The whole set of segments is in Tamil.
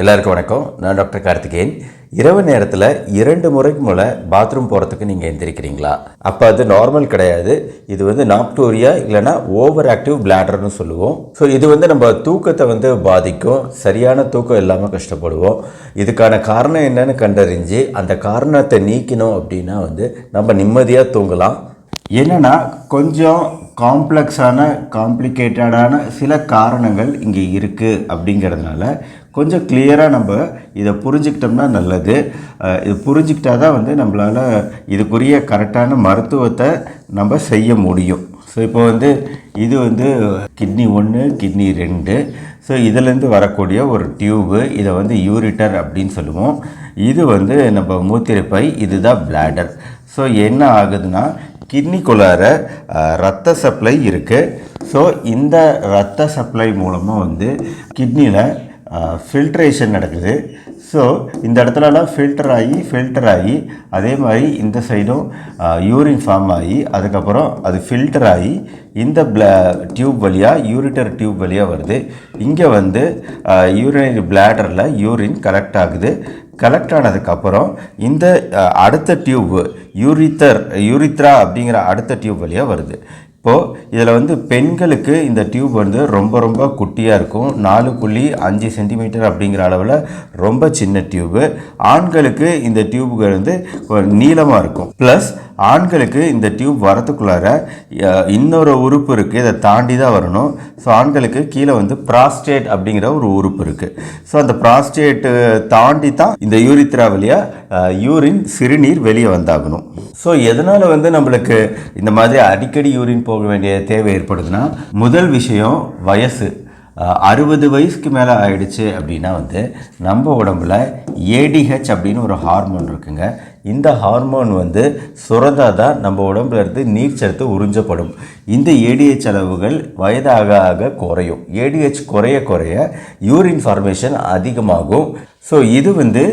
எல்லாருக்கும் வணக்கம். நான் டாக்டர் கார்த்திகேயன். இரவு நேரத்தில் இரண்டு முறைக்கு மேலே பாத்ரூம் போகிறதுக்கு நீங்கள் எந்திரிக்கிறீங்களா? அப்போ அது நார்மல் கிடையாது. இது வந்து நாப்டோரியா இல்லைன்னா ஓவர் ஆக்டிவ் பிளாடர்னு சொல்லுவோம். ஸோ இது வந்து நம்ம தூக்கத்தை வந்து பாதிக்கும். சரியான தூக்கம் இல்லாமல் கஷ்டப்படுவோம். இதுக்கான காரணம் என்னன்னு கண்டறிஞ்சு அந்த காரணத்தை நீக்கணும் அப்படின்னா வந்து நம்ம நிம்மதியாக தூங்கலாம். என்னென்னா கொஞ்சம் காம்ப்ளெக்ஸான காம்ப்ளிகேட்டடான சில காரணங்கள் இங்கே இருக்குது அப்படிங்கிறதுனால கொஞ்சம் கிளியராக நம்ம இதை புரிஞ்சுக்கிட்டோம்னா நல்லது. இது புரிஞ்சுக்கிட்டா தான் வந்து நம்மளால் இதுக்குரிய கரெக்டான மருத்துவத்தை நம்ம செய்ய முடியும். ஸோ இப்போ வந்து இது வந்து கிட்னி ஒன்று கிட்னி ரெண்டு. ஸோ இதிலேருந்து வரக்கூடிய ஒரு டியூபு இதை வந்து யூரிட்டர் அப்படின்னு சொல்லுவோம். இது வந்து நம்ம மூத்திரைப்பை இதுதான் பிளாடர் ஸோ என்ன ஆகுதுன்னா கிட்னிக்குள்ளார அஹ், ரத்த சப்ளை இருக்குது ஸோ இந்த ரத்த சப்ளை மூலமாக வந்து கிட்னியில் ஃபில்ட்ரேஷன் நடக்குது. ஸோ இந்த இடத்துலலாம் ஃபில்டர் ஆகி ஃபில்டர் ஆகி அதே மாதிரி இந்த சைடும் யூரின் ஃபார்ம் ஆகி அதுக்கப்புறம் அது ஃபில்டர் ஆகி இந்த பிள டியூப் வழியாக யூரிட்டர் டியூப் வழியாக வருது. இங்கே வந்து யூரினரி பிளாடரில் யூரின் கலெக்ட் ஆகுது. கலெக்ட் ஆனதுக்கப்புறம் இந்த அடுத்த டியூப் யூரித்தர் யூரித்ரா அப்படிங்கிற அடுத்த டியூப் வழியாக வருது. இப்போது இதில் வந்து பெண்களுக்கு இந்த டியூப் வந்து ரொம்ப ரொம்ப குட்டியாக இருக்கும். நாலு புள்ளி அஞ்சு சென்டிமீட்டர் அப்படிங்கிற அளவில் ரொம்ப சின்ன டியூபு. ஆண்களுக்கு இந்த டியூபுகள் வந்து நீளமாக இருக்கும். ப்ளஸ் ஆண்களுக்கு இந்த டியூப் வரத்துக்குள்ளார இன்னொரு உறுப்பு இருக்குது இதை தாண்டி தான் வரணும். ஸோ ஆண்களுக்கு கீழே வந்து ப்ராஸ்டேட் அப்படிங்கிற ஒரு உறுப்பு இருக்குது ஸோ அந்த ப்ராஸ்டேட்டு தாண்டி தான் இந்த யூரித்ரா வழியாக யூரின் சிறுநீர் வெளியே வந்தாகணும். ஸோ எதனால் வந்து நம்மளுக்கு இந்த மாதிரி அடிக்கடி யூரின் போக வேண்டிய தேவை ஏற்படுதுன்னா முதல் விஷயம் வயசு. அறுபது வயசுக்கு மேலே ஆயிடுச்சு அப்படின்னா வந்து நம்ம உடம்புல ஏடிஹெச் அப்படின்னு ஒரு ஹார்மோன் இருக்குங்க. இந்த ஹார்மோன் வந்து சுரந்தா தான் நம்ம உடம்புல இருந்து நீர்ச்சத்து உறிஞ்சப்படும். இந்த ஏடிஹெச் அளவுகள் வயதாக ஆக குறையும். ஏடிஹெச் குறைய குறைய யூரின் ஃபார்மேஷன் அதிகமாகும். ஸோ இது வந்து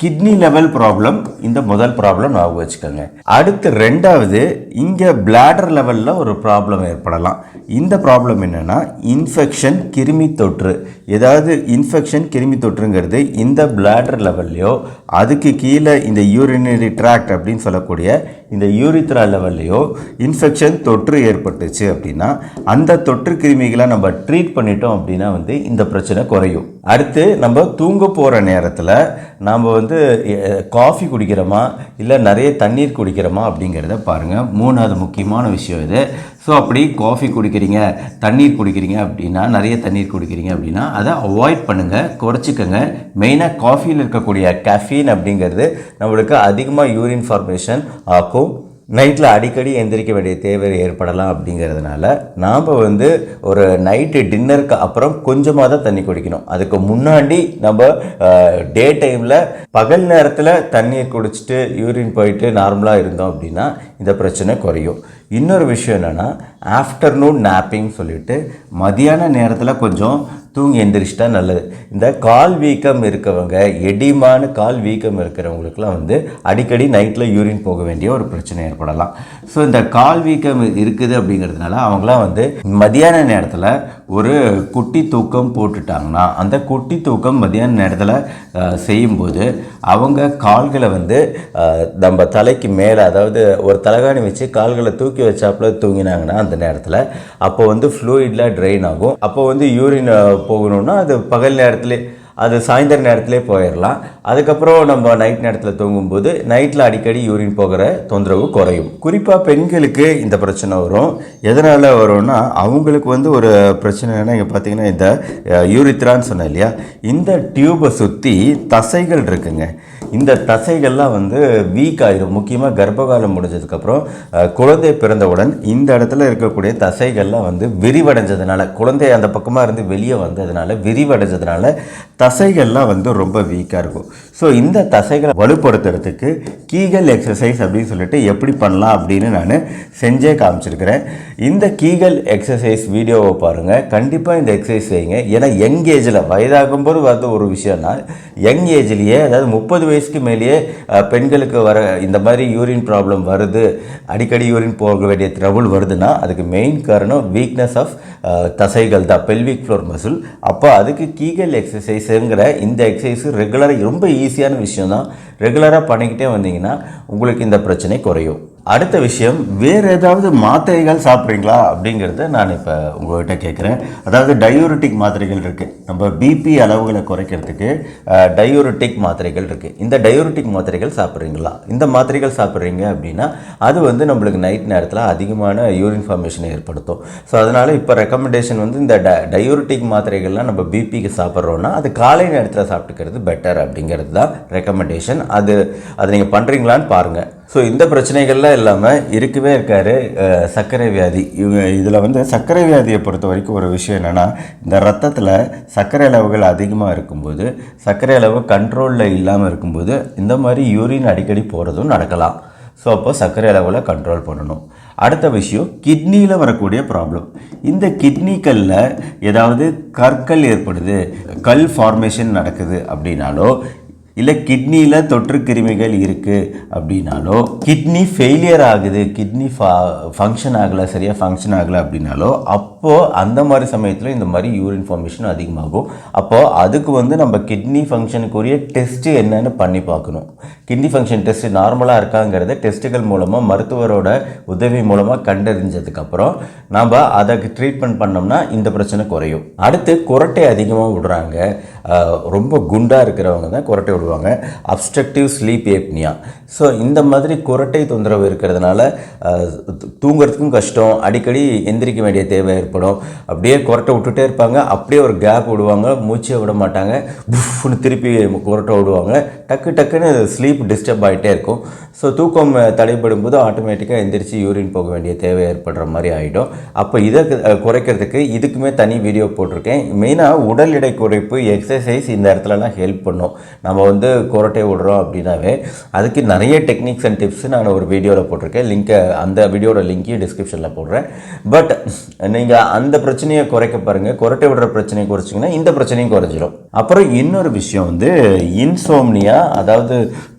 கிட்னி லெவல் ப்ராப்ளம் இந்த முதல் ப்ராப்ளம் ஞாபகம் வச்சுக்கோங்க. அடுத்து ரெண்டாவது இங்கே பிளாடர் லெவலில் ஒரு ப்ராப்ளம் ஏற்படலாம். இந்த ப்ராப்ளம் என்னென்னா இன்ஃபெக்ஷன் கிருமி தொற்று. ஏதாவது இன்ஃபெக்ஷன் கிருமி தொற்றுங்கிறது இந்த பிளாடர் லெவல்லையோ அதுக்கு கீழே இந்த யூரினரி ட்ராக்ட் அப்படின்னு சொல்லக்கூடிய இந்த யூரித்ரா லெவல்லையோ இன்ஃபெக்ஷன் தொற்று ஏற்பட்டுச்சு அப்படின்னா அந்த தொற்று கிருமிகளை நம்ம ட்ரீட் பண்ணிட்டோம் அப்படின்னா வந்து இந்த பிரச்சனை குறையும். அடுத்து நம்ம தூங்க போகிற நேரத்தில் நாம் வந்து காஃபி குடிக்கிறோமா? இல்லை நிறைய தண்ணீர் குடிக்கிறோமா? அப்படிங்கிறத பாருங்கள் மூணாவது முக்கியமான விஷயம் இது. ஸோ அப்படி காஃபி குடிக்கிறீங்க தண்ணீர் குடிக்கிறீங்க அப்படின்னா நிறைய தண்ணீர் குடிக்கிறீங்க அப்படின்னா அதை அவாய்ட் பண்ணுங்கள் குறைச்சிக்கோங்க. மெயினாக காஃபியில் இருக்கக்கூடிய கஃபீன் அப்படிங்கிறது நம்மளுக்கு அதிகமாக யூரின் ஃபார்மேஷன் ஆக்கும். நைட்டில் அடிக்கடி எந்திரிக்க வேண்டிய தேவை ஏற்படலாம் அப்படிங்கிறதுனால நாம் வந்து ஒரு நைட்டு டின்னருக்கு அப்புறம் கொஞ்சமாக தான் தண்ணி குடிக்கணும். அதுக்கு முன்னாடி நம்ம டே டைமில் பகல் நேரத்தில் தண்ணீர் குடிச்சிட்டு யூரின் போயிட்டு நார்மலாக இருந்தோம் அப்படின்னா இந்த பிரச்சனை குறையும். இன்னொரு விஷயம் என்னென்னா ஆஃப்டர்நூன் நாப்பிங் சொல்லிட்டு மதியான நேரத்தில் கொஞ்சம் தூங்கி எந்திரிச்சிட்டா நல்லது. இந்த கால் வீக்கம் இருக்கவங்க எடிமான கால் வீக்கம் இருக்கிறவங்களுக்குலாம் வந்து அடிக்கடி நைட்டில் யூரின் போக வேண்டிய ஒரு பிரச்சனை ஏற்படலாம். ஸோ இந்த கால் வீக்கம் இருக்குது அப்படிங்கிறதுனால அவங்களாம் வந்து மதியான நேரத்தில் ஒரு குட்டி தூக்கம் போட்டுட்டாங்கன்னா அந்த குட்டி தூக்கம் மதியான நேரத்தில் செய்யும்போது அவங்க கால்களை வந்து நம்ம தலைக்கு மேலே அதாவது ஒரு தலைகாணி வச்சு கால்களை தூக்கி வச்சாப்புல தூங்கினாங்கன்னா அந்த நேரத்தில் அப்போ வந்து ஃப்ளூயிடில் ட்ரெயின் ஆகும். அப்போ வந்து யூரின் போகணுன்னா அது பகல் நேரத்தில் அது சாயந்தர நேரத்திலே போயிடலாம். அதுக்கப்புறம் நம்ம நைட் நேரத்தில் தூங்கும்போது நைட்டில் அடிக்கடி யூரின் போகிற தொந்தரவு குறையும். குறிப்பாக பெண்களுக்கு இந்த பிரச்சனை வரும். எதனால் வரும்னா அவங்களுக்கு வந்து ஒரு பிரச்சனைனா இங்கே பார்த்தீங்கன்னா இந்த யூரித்ரான்னு சொன்னேன் இல்லையா? இந்த டியூபை சுற்றி தசைகள் இருக்குங்க. இந்த தசைகள்லாம் வந்து வீக் ஆகிடும் முக்கியமாக கர்ப்பகாலம் முடிஞ்சதுக்கப்புறம் குழந்தை பிறந்தவுடன் இந்த இடத்துல இருக்கக்கூடிய தசைகள்லாம் வந்து விரிவடைஞ்சதுனால குழந்தை அந்த பக்கமாக இருந்து வெளியே வந்ததுனால விரிவடைஞ்சதுனால தசைகள்லாம் வந்து ரொம்ப வீக்காக இருக்கும். ஸோ இந்த தசைகளை வலுப்படுத்துறதுக்கு கீகல் எக்ஸசைஸ் அப்படின்னு சொல்லிட்டு எப்படி பண்ணலாம் அப்படின்னு நான் செஞ்சே காமிச்சிருக்கிறேன். இந்த கீகல் எக்ஸசைஸ் வீடியோவை பாருங்கள் கண்டிப்பாக இந்த எக்ஸசைஸ் செய்யுங்க. ஏன்னா யங் ஏஜில் வயதாகும்போது வரது ஒரு விஷயம்னா யங் ஏஜ்லேயே அதாவது முப்பது வயசுக்கு மேலேயே பெண்களுக்கு வர இந்த மாதிரி யூரின் ப்ராப்ளம் வருது அடிக்கடி யூரின் போக வேண்டிய ட்ரபுள் வருதுன்னா அதுக்கு மெயின் காரணம் வீக்னஸ் ஆஃப் தசைகள் தான் பெல்விக் ஃப்ளோர் மசில் அப்போ அதுக்கு கீகல் எக்ஸசைஸு எக்ஸசைஸுங்கிற இந்த எக்ஸசைஸு ரெகுலராக ரொம்ப ஈஸியான விஷயம் தான் ரெகுலராக பண்ணிக்கிட்டே வந்தீங்கன்னா உங்களுக்கு இந்த பிரச்சனை குறையும். அடுத்த விஷயம் வேறு ஏதாவது மாத்திரைகள் சாப்பிட்றீங்களா? அப்படிங்கிறத நான் இப்போ உங்கள்கிட்ட கேட்குறேன் அதாவது டயூரிட்டிக் மாத்திரைகள் இருக்குது நம்ம பிபி அளவுகளை குறைக்கிறதுக்கு டயூரிட்டிக் மாத்திரைகள் இருக்குது இந்த டயூரிட்டிக் மாத்திரைகள் சாப்பிட்றீங்களா? இந்த மாத்திரைகள் சாப்பிட்றீங்க அப்படின்னா அது வந்து நம்மளுக்கு நைட் நேரத்தில் அதிகமான யூரின் ஃபார்மேஷனை ஏற்படுத்தும். ஸோ அதனால் இப்போ ரெக்கமெண்டேஷன் வந்து இந்த ட டயூரிட்டிக் மாத்திரைகள்லாம் நம்ம பிபிக்கு சாப்பிட்றோன்னா அது காலை நேரத்தில் சாப்பிட்டுக்கிறது பெட்டர் அப்படிங்கிறது தான் ரெக்கமெண்டேஷன் அது அது நீங்கள் பண்ணுறீங்களான்னு பாருங்கள் ஸோ இந்த பிரச்சனைகள்லாம் இல்லாமல் இருக்கவே இருக்காரு சர்க்கரை வியாதி. இவங்க இதில் வந்து சர்க்கரை வியாதியை பொறுத்த வரைக்கும் ஒரு விஷயம் என்னென்னா இந்த ரத்தத்தில் சர்க்கரை அளவுகள் அதிகமாக இருக்கும்போது சர்க்கரை அளவு கண்ட்ரோலில் இல்லாமல் இருக்கும்போது இந்த மாதிரி யூரின் அடிக்கடி போகிறதும் நடக்கலாம். ஸோ அப்போ சர்க்கரை அளவில் கண்ட்ரோல் பண்ணணும். அடுத்த விஷயம் கிட்னியில் வரக்கூடிய ப்ராப்ளம் இந்த கிட்னிக்கல்ல ஏதாவது கற்கள் ஏற்படுது கல் ஃபார்மேஷன் நடக்குது அப்படின்னாலோ இல்லை கிட்னியில் தொற்று கிருமிகள் இருக்குது அப்படின்னாலோ கிட்னி ஃபெயிலியர் ஆகுது கிட்னி ஃபா ஃபங்க்ஷன் ஆகலை சரியாக ஃபங்க்ஷன் ஆகலை அப்படின்னாலோ அப்போது அந்த மாதிரி சமயத்தில் இந்த மாதிரி யூரின் ஃபார்மேஷன் அதிகமாகும். அப்போது அதுக்கு வந்து நம்ம கிட்னி ஃபங்க்ஷனுக்குரிய டெஸ்ட்டு என்னென்னு பண்ணி பார்க்கணும். கிட்னி ஃபங்க்ஷன் டெஸ்ட் நார்மலாக இருக்காங்கிறத டெஸ்ட்டுகள் மூலமாக மருத்துவரோட உதவி மூலமாக கண்டறிஞ்சதுக்கப்புறம் நாம் அதை ட்ரீட்மெண்ட் பண்ணோம்னா இந்த பிரச்சனை குறையும். அடுத்து குரட்டை அதிகமாக விடுறாங்க. ரொம்ப குண்டாக இருக்கிறவங்க தான் குரட்டை விடுவாங்க. அப்ஸ்ட்ரக்டிவ் ஸ்லீப் ஏப்னியா ஸோ இந்த மாதிரி குரட்டை தொந்தரவு இருக்கிறதுனால தூங்குறதுக்கும் கஷ்டம் அடிக்கடி எந்திரிக்க வேண்டிய தேவை ஏற்படும். அப்படியே குரட்டை விட்டுட்டே இருப்பாங்க. அப்படியே ஒரு கேப் விடுவாங்க. மூச்சை விட மாட்டாங்க. புஃப்னு திருப்பி குரட்டை விடுவாங்க. டக்கு டக்குன்னு ஸ்லீப் டிஸ்டர்ப் ஆகிட்டே இருக்கும். ஸோ தூக்கம் தடைபடும் போது ஆட்டோமேட்டிக்காக எந்திரிச்சு யூரின் போக வேண்டிய தேவை ஏற்படுற மாதிரி ஆகிடும் அப்போ இதை குறைக்கிறதுக்கு இதுக்குமே தனி வீடியோ போட்டிருக்கேன். மெயினாக உடல் எடை குறைப்பு எக்ஸசைஸ் இந்த இடத்துலலாம் ஹெல்ப் பண்ணும். நம்ம வந்து குரட்டை விடுறோம் அப்படின்னாவே அதுக்கு நிறைய டெக்னிக்ஸ் அண்ட் டிப்ஸ் நான் ஒரு வீடியோவில் போட்டிருக்கேன். லிங்க்கை அந்த வீடியோட லிங்க்கையும் டிஸ்கிரிப்ஷனில் போடுறேன். பட் நீங்கள் அந்த பிரச்சனையை குறைக்க பாருங்கள் குரட்டை விடுற பிரச்சனையை குறைச்சிங்கன்னா இந்த பிரச்சனையும் குறைஞ்சிரும். அப்புறம் இன்னொரு விஷயம் வந்து இன்சோம்னியா அதாவது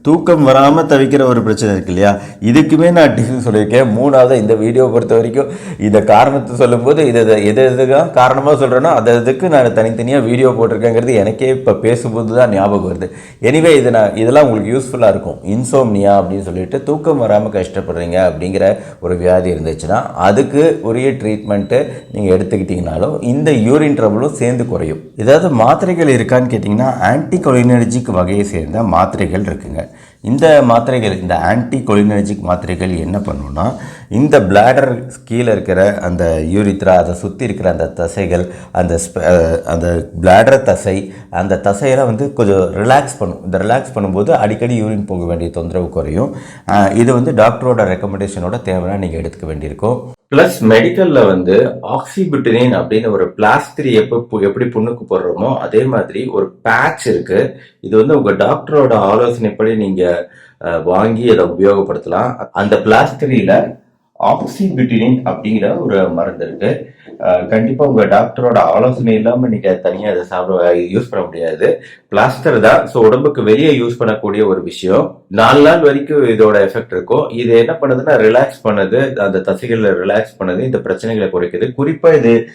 தூக்கம் வராமல் தவிக்கிற ஒரு பிரச்சனை இருக்கு இல்லையா? இதுக்குமே நான் டிஃபன் சொல்லியிருக்கேன். மூணாவது இந்த வீடியோ பொறுத்த வரைக்கும் இதை காரணத்தை சொல்லும்போது இதை எது எதுக்காக காரணமாக சொல்கிறேன்னா அது அதுக்கு நான் தனித்தனியாக வீடியோ போட்டிருக்கேங்கிறது எனக்கே இப்போ பேசும்போது தான் ஞாபகம் வருது. எனிவே இது நான் இதெல்லாம் உங்களுக்கு யூஸ்ஃபுல்லாக இருக்கும். இன்சோம்னியா அப்படின்னு சொல்லிட்டு தூக்கம் வராமல் கஷ்டப்படுறீங்க அப்படிங்கிற ஒரு வியாதி இருந்துச்சுன்னா அதுக்கு உரிய ட்ரீட்மெண்ட்டு நீங்கள் எடுத்துக்கிட்டிங்கனாலும் இந்த யூரின் ட்ரபுளும் சேர்ந்து குறையும். ஏதாவது மாத்திரைகள் இருக்கான்னு கேட்டிங்கன்னா ஆன்டி கொலினர்ஜிக் வகையை சேர்ந்த மாத்திரைகள் இருக்குங்க. இந்த மாத்திரைகள் இந்த ஆன்டி கொலினர்ஜிக் மாத்திரைகள் என்ன பண்ணுன்னா இந்த பிளாடர் கீழே இருக்கிற அந்த யூரித்ரா அதை சுற்றி இருக்கிற அந்த தசைகள் அந்த ஸ்ப- அந்த பிளாடர் தசை அந்த தசையெல்லாம் வந்து கொஞ்சம் ரிலாக்ஸ் பண்ணும். இந்த ரிலாக்ஸ் பண்ணும்போது அடிக்கடி யூரின் போக வேண்டிய தொந்தரவு குறையும். இது வந்து டாக்டரோட ரெக்கமெண்டேஷனோட தேவைன்னா நீங்கள் எடுத்துக்க வேண்டியிருக்கும். ப்ளஸ் மெடிக்கலில் வந்து ஆக்சிபிட்டனின் அப்படின்னு ஒரு பிளாஸ்டரி எப்போ எப்படி புண்ணுக்கு போடுறோமோ அதே மாதிரி ஒரு பேட்ச் இருக்கு. இது வந்து உங்கள் டாக்டரோட ஆலோசனைப்படி நீங்கள் வாங்கி அதை உபயோகப்படுத்தலாம். அந்த பிளாஸ்டரியில ஆக்சிபிட்டினின் அப்படிங்கிற ஒரு மருந்து இருக்கு. கண்டிப்பா உங்க டாக்டரோட ஆலோசனை இல்லாம நீங்க தனியா அதை சாப்பிட யூஸ் பண்ண முடியாது. பிளாஸ்டர் தான் ஸோ உடம்புக்கு வெளியே யூஸ் பண்ணக்கூடிய ஒரு விஷயம். நாலு நாள் வரைக்கும் இதோட எஃபெக்ட் இருக்கும். இது என்ன பண்ணுதுன்னா ரிலாக்ஸ் பண்ணுது. அந்த தசைகளை ரிலாக்ஸ் பண்ணுது. இந்த பிரச்சனைகளை குறைக்குது. குறிப்பா இது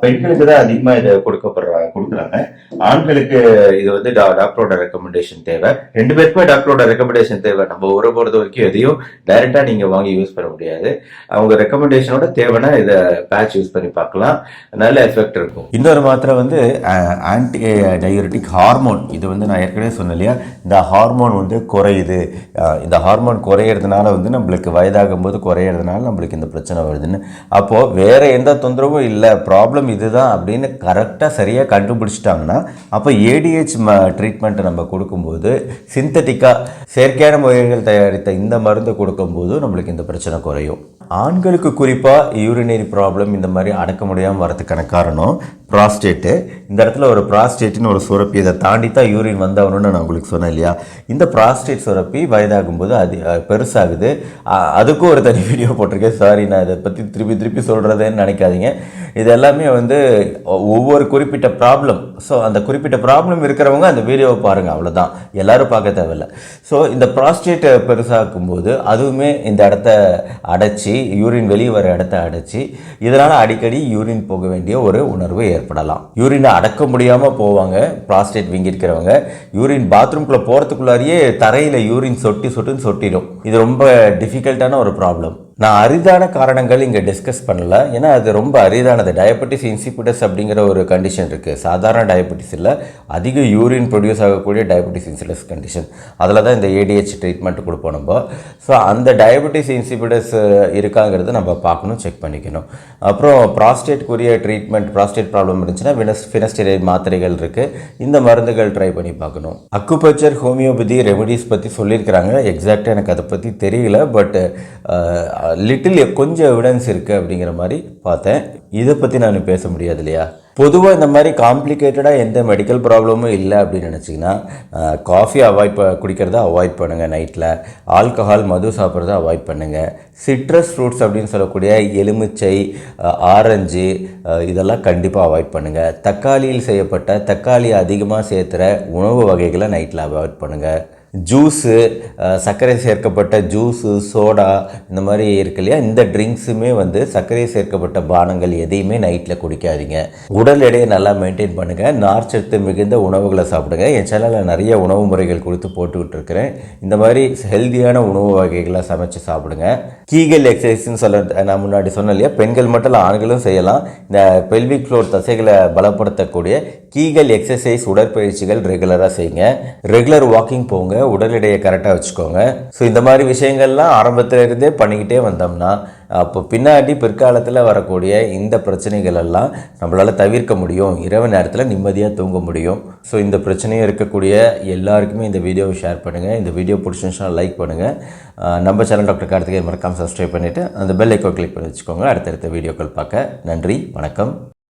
பெண்களுக்கு தான் அதிகமா இதை கொடுக்கப்படுறாங்க கொடுக்குறாங்க. ஆண்களுக்கு இது வந்து டா- டாக்டரோட ரெக்கமெண்டேஷன் தேவை. ரெண்டு பேருக்குமே டாக்டரோட ரெக்கமெண்டேஷன் தேவை. நம்ம ஒரு பொறுத்த வரைக்கும் எதையும் டைரக்டா நீங்க வாங்கி யூஸ் பண்ண முடியாது. அவங்க ரெக்கமெண்டேஷனோட தேவைன்னா இதை பேட்ச் யூஸ் பண்ணி பார்க்கலாம். நல்ல எஃபெக்ட் இருக்கும். இன்னொரு மாத்திரை வந்து ஆன்டி டயூரிட்டிக் ஹார்மோன் இது வந்து நான் ஏற்கனவே சொன்னேன் இல்லையா? இந்த ஹார்மோன் வந்து குறையுது. இந்த ஹார்மோன் குறையிறதுனால வந்து நம்மளுக்கு வயதாகும் போது குறையிறதுனால நம்மளுக்கு இந்த பிரச்சனை வருதுன்னு. அப்போது வேறு எந்த தொந்தரவும் இல்லை. ப்ராப்ளம் இதுதான் அப்படின்னு கரெக்டாக சரியாக கண்டுபிடிச்சிட்டாங்கன்னா அப்போ ஏடிஹெச் ட்ரீட்மெண்ட்டை நம்ம கொடுக்கும்போது சிந்தட்டிக்காக செயற்கையான முறைகள் தயாரித்த இந்த மருந்து கொடுக்கும்போது நம்மளுக்கு இந்த பிரச்சனை குறையும். ஆண்களுக்கு குறிப்பாக யூரினரி ப்ராப்ளம் இந்த மாதிரி அடக்க முடியாமல் வரதுக்கான காரணம் ப்ராஸ்டேட்டு இந்த இடத்துல ஒரு ப்ராஸ்டேட்டுன்னு ஒரு சுரப்பி இதை தாண்டி தான் யூரின் வந்தவனு நான் உங்களுக்கு சொன்னேன் இல்லையா? இந்த ப்ராஸ்டேட் சுரப்பி வயதாகும்போது அது பெருசாகுது. அதுக்கும் ஒரு தனி வீடியோ போட்டிருக்கேன். சாரி நான் இதை பற்றி திருப்பி திருப்பி சொல்கிறதேன்னு நினைக்காதீங்க. இது எல்லாமே வந்து ஒவ்வொரு குறிப்பிட்ட ப்ராப்ளம் ஸோ அந்த குறிப்பிட்ட ப்ராப்ளம் இருக்கிறவங்க அந்த வீடியோவை பாருங்கள் அவ்வளோதான் எல்லோரும் பார்க்க தேவையில்ல. ஸோ இந்த ப்ராஸ்டேட் பெருசாகும் போது அதுவுமே இந்த இடத்த அடைச்சி யூரின் வெளியே வர இடத்த அடைச்சி இதனால் அடிக்கடி யூரின் போக வேண்டிய ஒரு உணர்வு ஏற்படலாம். யூரினை அடக்க முடியாமல் போவாங்க ப்ராஸ்டேட் வீங்கிருக்கிறவங்க யூரின் பாத்ரூம்குள்ளே போகிறதுக்குள்ளாரியே தரையில் யூரின் சொட்டி சொட்டுன்னு சொட்டிடும். இது ரொம்ப டிஃபிகல்ட்டான ஒரு ப்ராப்ளம் நான் அரிதான காரணங்கள் இங்கே டிஸ்கஸ் பண்ணல. ஏன்னா அது ரொம்ப அரிதானது. டயபெட்டிஸ் இன்சிபிடஸ் அப்படிங்கிற ஒரு கண்டிஷன் இருக்குது சாதாரண டயபெட்டிஸ் இல்லை. அதிக யூரின் ப்ரொடியூஸ் ஆகக்கூடிய டயபெட்டிஸ் இன்சிடஸ் கண்டிஷன் அதில் தான் இந்த ஏடிஹெச் ட்ரீட்மெண்ட் கொடுப்போம் நம்ம. ஸோ அந்த டயபெட்டிஸ் இன்சிபிடஸ் இருக்காங்கிறத நம்ம பார்க்கணும் செக் பண்ணிக்கணும். அப்புறம் ப்ராஸ்டேட்குரிய ட்ரீட்மெண்ட் ப்ராஸ்டேட் ப்ராப்ளம் இருந்துச்சுன்னா வினஸ் ஃபினஸ்டிரைட் மாத்திரைகள் இருக்குது இந்த மருந்துகள் ட்ரை பண்ணி பார்க்கணும். அக்குபச்சர் ஹோமியோபதி ரெமடிஸ் பற்றி சொல்லியிருக்கிறாங்க. எக்ஸாக்டாக எனக்கு அதை பற்றி தெரியல பட் லிட்டில் கொஞ்சம் எவிடன்ஸ் இருக்குது அப்படிங்கிற மாதிரி பார்த்தேன். இதை பற்றி நான் பேச முடியாது இல்லையா? பொதுவாக இந்த மாதிரி காம்ப்ளிகேட்டடாக எந்த மெடிக்கல் ப்ராப்ளமும் இல்லை அப்படின்னு நினச்சிங்கன்னா காஃபி அவாய்ட் ப குடிக்கிறத அவாய்ட் பண்ணுங்கள் நைட்டில் ஆல்கஹால் மது சாப்பிட்றத அவாய்ட் பண்ணுங்கள் சிட்ரஸ் ஃப்ரூட்ஸ் அப்படின்னு சொல்லக்கூடிய எலுமிச்சை ஆரஞ்சு இதெல்லாம் கண்டிப்பாக அவாய்ட் பண்ணுங்கள் தக்காளியில் செய்யப்பட்ட தக்காளி அதிகமாக சேர்த்துற உணவு வகைகளை நைட்டில் அவாய்ட் பண்ணுங்கள் ஜூஸு சர்க்கரை சேர்க்கப்பட்ட ஜூஸு சோடா இந்த மாதிரி இருக்கு இல்லையா? இந்த ட்ரிங்க்ஸுமே வந்து சர்க்கரை சேர்க்கப்பட்ட பானங்கள் எதையுமே நைட்டில் குடிக்காதீங்க. உடல் எடையை நல்லா மெயின்டைன் பண்ணுங்கள் நார்ச்சத்து மிகுந்த உணவுகளை சாப்பிடுங்க. என் சேனலில் நிறைய உணவு முறைகள் கொடுத்து போட்டுக்கிட்டு இருக்கிறேன் இந்த மாதிரி ஹெல்தியான உணவு வகைகளை சமைச்சு சாப்பிடுங்க. கீகல் எக்ஸசைஸ்னு சொல்ல நான் முன்னாடி சொன்னேன் இல்லையா? பெண்கள் மட்டும் இல்லை ஆண்களும் செய்யலாம். இந்த பெல்விக் ஃப்ளோர் தசைகளை பலப்படுத்தக்கூடிய கீகல் எக்ஸசைஸ் உடற்பயிற்சிகள் ரெகுலராக செய்யுங்க. ரெகுலர் வாக்கிங் போங்க. உடல் எடையை கரெக்டாக வச்சுக்கோங்க. ஸோ இந்த மாதிரி விஷயங்கள்லாம் ஆரம்பத்தில் இருந்தே பண்ணிக்கிட்டே வந்தோம்னா அப்போ பின்னாடி பிற்காலத்தில் வரக்கூடிய இந்த பிரச்சனைகள் எல்லாம் நம்மளால் தவிர்க்க முடியும். இரவு நேரத்தில் நிம்மதியாக தூங்க முடியும். ஸோ இந்த பிரச்சனையும் இருக்கக்கூடிய எல்லாருக்குமே இந்த வீடியோவை ஷேர் பண்ணுங்கள் இந்த வீடியோ பிடிச்சிருந்துச்சுன்னா லைக் பண்ணுங்கள் நம்ம சேனல் டாக்டர் கார்த்திகை மறக்காமல் சப்ஸ்கிரைப் பண்ணிவிட்டு அந்த பெல் ஐக்கோ கிளிக் பண்ணி வச்சுக்கோங்க. அடுத்தடுத்த வீடியோக்கள் பார்க்க நன்றி வணக்கம்.